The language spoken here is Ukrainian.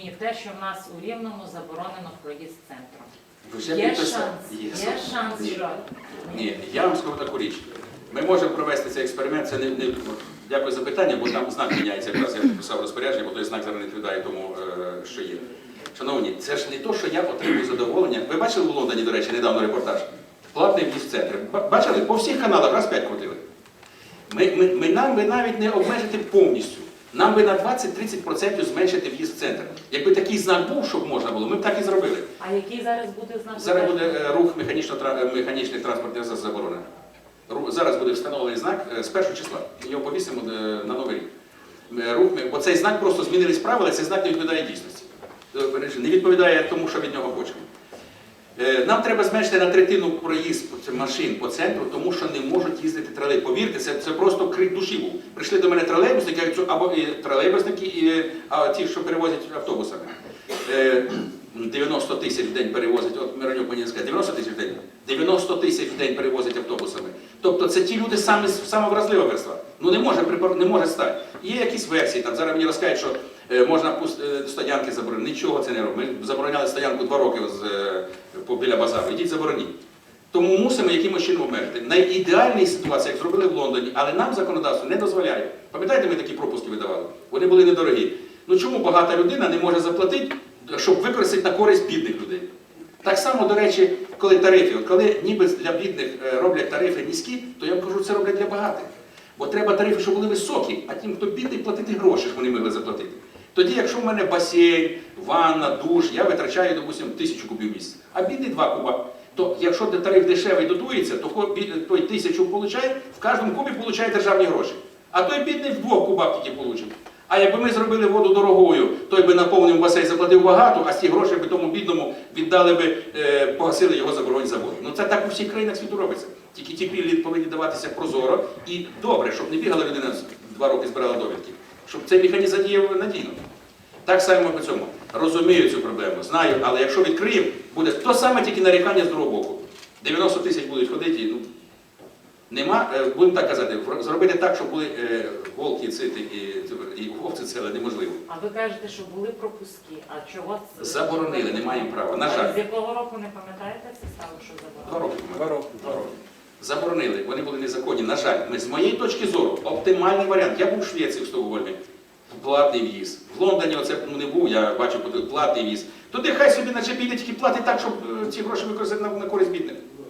розумію те, що в нас у Рівному заборонено проїзд центром. Вже Є підписа- шанс, Є. є шанс, Ні. що Ні, я вам скажу таку річ. Ми можемо провести цей експеримент. Це не, не дякую за питання, бо там знак міняється. Якраз я писав розпорядження, бо той знак зараз не відповідає тому, е, що є. Шановні, це ж не то, що я отримую задоволення. Ви бачили у Лондоні, до речі, недавно репортаж? Платний в'їзд в центр. Бачили? По всіх каналах раз п'ять крутили. Ми, ми, ми, нам би навіть не обмежити повністю. Нам би на 20-30% зменшити в'їзд в центр. Якби такий знак був, щоб можна було, ми б так і зробили. А який зараз буде знак? Зараз буде е, рух тра- механічних транспортних засобів заборонений. Зараз буде встановлений знак е, з першого числа. Його повісимо е, на новий рік. Е, Рух, бо цей знак просто змінились правила, цей знак не відповідає дійсності. Е, Не відповідає тому, що від нього хочемо. Е, Нам треба зменшити на третину проїзд машин по центру, тому що не можуть їздити тролейбуси. Повірте, це, це просто крик душі був. Прийшли до мене тролейбусники, або і тролейбусники, і а, ті, що перевозять автобусами. Е, 90 тисяч в день перевозять, от Миронюк мені сказав, 90 тисяч в день? 90 тисяч в день перевозять автобусами. Тобто це ті люди саме вразлива верства. Ну не може, не може стати. Є якісь версії, там зараз мені розкажуть, що е, можна пуст- е, стоянки заборонити. Нічого це не робить. Ми забороняли стоянку два роки з, е, біля базару. Ідіть забороніть. Тому мусимо якимось чином обмежити. Найідеальній ситуації, як зробили в Лондоні, але нам законодавство не дозволяє. Пам'ятаєте, ми такі пропуски видавали? Вони були недорогі. Ну чому багата людина не може заплатити, щоб використати на користь бідних людей? Так само, до речі, коли тарифи, коли ніби для бідних е, роблять тарифи низькі, то я вам кажу, це роблять для багатих. Бо треба тарифи, щоб були високі, а тим, хто бідний, платити гроші, щоб вони могли заплатити. Тоді, якщо в мене басейн, ванна, душ, я витрачаю, допустимо, тисячу кубів місяць, а бідний два куба. То якщо тариф дешевий дотується, то той тисячу получає, в кожному кубі получає державні гроші. А той бідний в двох кубах тільки получив. А якби ми зробили воду дорогою, той би наповнив басейн, заплатив багато, а ті гроші би тому бідному віддали би, е, погасили його заборонені заводи. Ну це так у всіх країнах світу робиться. Тільки ті пільги повинні даватися прозоро і добре, щоб не бігала людина два роки збирала довідки, щоб цей механізм задіяв надійно. Так само по цьому. Розумію цю проблему, знаю, але якщо відкриємо, буде то саме тільки нарікання з другого боку. 90 тисяч будуть ходити, ну, нема, е, будемо так казати, зробити так, щоб були е, волки, цити і, і вовці це неможливо. А ви кажете, що були пропуски. А чого це? Заборонили, не маємо права. На А жаль, З якого року не пам'ятаєте це стало, що два заборонено? Два роки. Два роки. Заборонили, вони були незаконні. На жаль, ми з моєї точки зору, оптимальний варіант. Я був в Швеції в Стокгольмі, платний в'їзд. В Лондоні оце ну, не був, я бачив платний в'їзд. Туди хай собі наче піде, тільки платить так, щоб е, ці гроші використати на, на користь бідних.